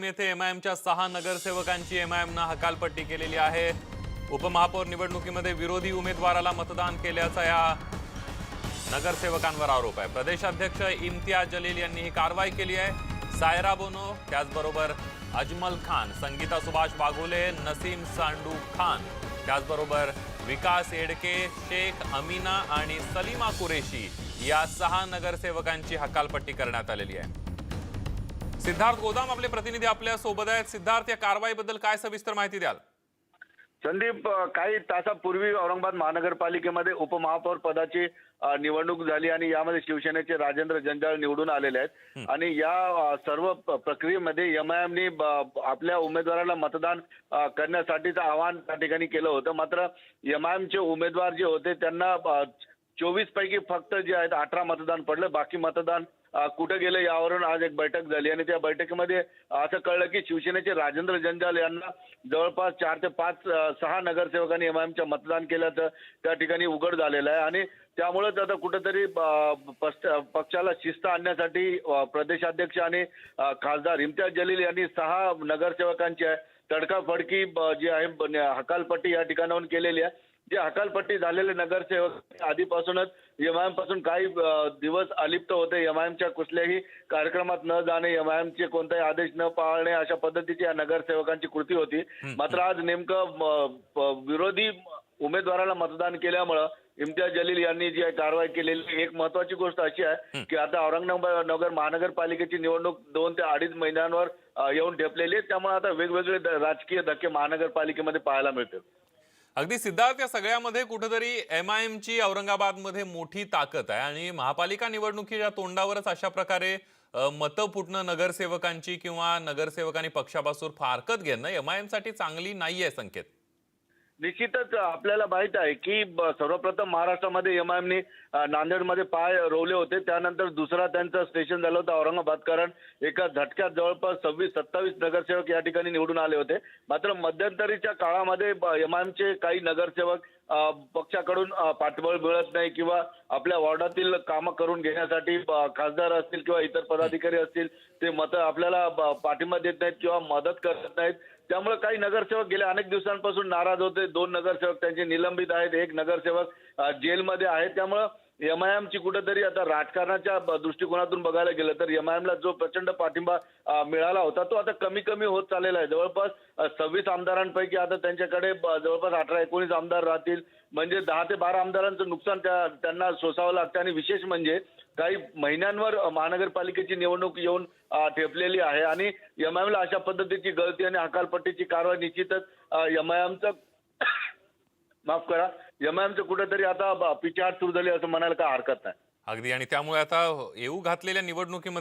बातमी येथे एमआयएमच्या सहा नगरसेवकांची एमआयएमनं हकालपट्टी केलेली आहे. उपमहापौर निवडणुकीमध्ये विरोधी उमेदवाराला मतदान केल्याचा या नगरसेवकांवर आरोप आहे. प्रदेशाध्यक्ष इम्तियाज जलील यांनी ही कारवाई केली आहे. सायरा बोनो त्याचबरोबर अजमल खान संगीता सुभाष वाघोले नसीम सांडू खान त्याचबरोबर विकास येडके शेख अमीना आणि सलीमा कुरेशी या सहा नगरसेवकांची हकालपट्टी करण्यात आलेली आहे. सिद्धार्थ गोदाम आपले प्रतिनिधी आपल्यासोबत आहेत. सिद्धार्थ या कारवाईबद्दल काय सविस्तर माहिती द्याल? संदीप काही तासापूर्वी औरंगाबाद महानगरपालिकेमध्ये उपमहापौर पदाची निवडणूक झाली आणि यामध्ये शिवसेनेचे राजेंद्र जंजाळ निवडून आलेले आहेत. आणि या सर्व प्रक्रियेमध्ये एमआयएमनी आपल्या उमेदवाराला मतदान करण्यासाठीचं आवाहन त्या ठिकाणी केलं होतं. मात्र एमआयएमचे उमेदवार जे होते त्यांना चोवीस पैकी फक्त जे आहेत अठरा मतदान पडलं. बाकी मतदान कुठे कुठं गेलं यावरून आज एक बैठक झाली आणि त्या बैठकीमध्ये असं कळलं की शिवसेनेचे राजेंद्र जंजाल यांना जवळपास चार ते पाच सहा नगरसेवकांनी एमआयएमच्या मतदान केल्याचं त्या ठिकाणी उघड झालेलं आहे. आणि त्यामुळेच आता कुठंतरी पक्षाला शिस्त आणण्यासाठी प्रदेशाध्यक्ष आणि खासदार इम्तियाज जलील यांनी सहा नगरसेवकांची आहे तडकाफडकी जी आहे हकालपट्टी या ठिकाणाहून केलेली आहे. जे हकालपट्टी झालेले नगरसेवक आधीपासूनच एमआयएमपासून काही दिवस अलिप्त होते. एमआयएमच्या कुठल्याही कार्यक्रमात न जाणे एमआयएमचे कोणताही आदेश न पाळणे अशा पद्धतीची या नगरसेवकांची कृती होती. मात्र आज नेमकं विरोधी उमेदवाराला मतदान केल्यामुळं इम्तियाज जलील यांनी जी आहे कारवाई केलेली एक महत्वाची गोष्ट अशी आहे की आता औरंगाबाद नगर महानगरपालिकेची निवडणूक दोन ते अडीच महिन्यांवर येऊन ठेपलेली आहे. त्यामुळे आता वेगवेगळे राजकीय धक्के महानगरपालिकेमध्ये पाहायला मिळतील. अगदी सिद्धार्थ या सगळ्यामध्ये कुठेतरी एम आय एमची औरंगाबादमध्ये मोठी ताकद आहे आणि महापालिका निवडणुकीच्या तोंडावरच अशा प्रकारे मतं फुटणं नगरसेवकांची किंवा नगरसेवकांनी पक्षापासून फारकत घेणं एम आय एमसाठी साठी चांगली नाहीये संकेत. निश्चितच आपल्याला माहीत आहे की सर्वप्रथम महाराष्ट्रामध्ये एम आय एमनी नांदेडमध्ये पाय रोवले होते. त्यानंतर दुसरा त्यांचं स्टेशन झालं होतं औरंगाबाद. कारण एका झटक्यात जवळपास सव्वीस सत्तावीस नगरसेवक या ठिकाणी निवडून आले होते. मात्र मध्यंतरीच्या काळामध्ये एम आय एमचे काही नगरसेवक पक्षाकडून पाठबळ मिळत नाही किंवा आपल्या वॉर्डातील कामं करून घेण्यासाठी खासदार असतील किंवा इतर पदाधिकारी असतील ते मतं आपल्याला पाठिंबा देत नाहीत किंवा मदत करत नाहीत. त्यामुळे काही नगरसेवक गेल्या अनेक दिवसांपासून नाराज होते. दोन नगरसेवक त्यांचे निलंबित आहेत. एक नगरसेवक जेलमध्ये आहे त्यामुळं एमआयएमची कुठेतरी आता राजकारणाच्या दृष्टिकोनातून बघायला गेलं तर एमआयएमला जो प्रचंड पाठिंबा मिळाला होता तो आता कमी कमी होत चाललेला आहे. जवळपास सव्वीस आमदारांपैकी आता त्यांच्याकडे जवळपास अठरा एकोणीस आमदार राहतील. म्हणजे दहा ते बारा आमदारांचं नुकसान त्या त्यांना सोसावं लागतं आणि विशेष म्हणजे काही महिन्यांवर महानगरपालिकेची निवडणूक येऊन ठेपलेली आहे. आणि एमआयएमला अशा पद्धतीची गळती आणि हकालपट्टीची कारवाई निश्चितच एमआयएमचं माफ करा. एम आय एमचं कुठेतरी आता ब- पिछाहाट सुरू झाली असं म्हणायला काय हरकत नाही. अगदी. आणि त्यामुळे आता येऊ घातलेल्या निवडणुकीमध्ये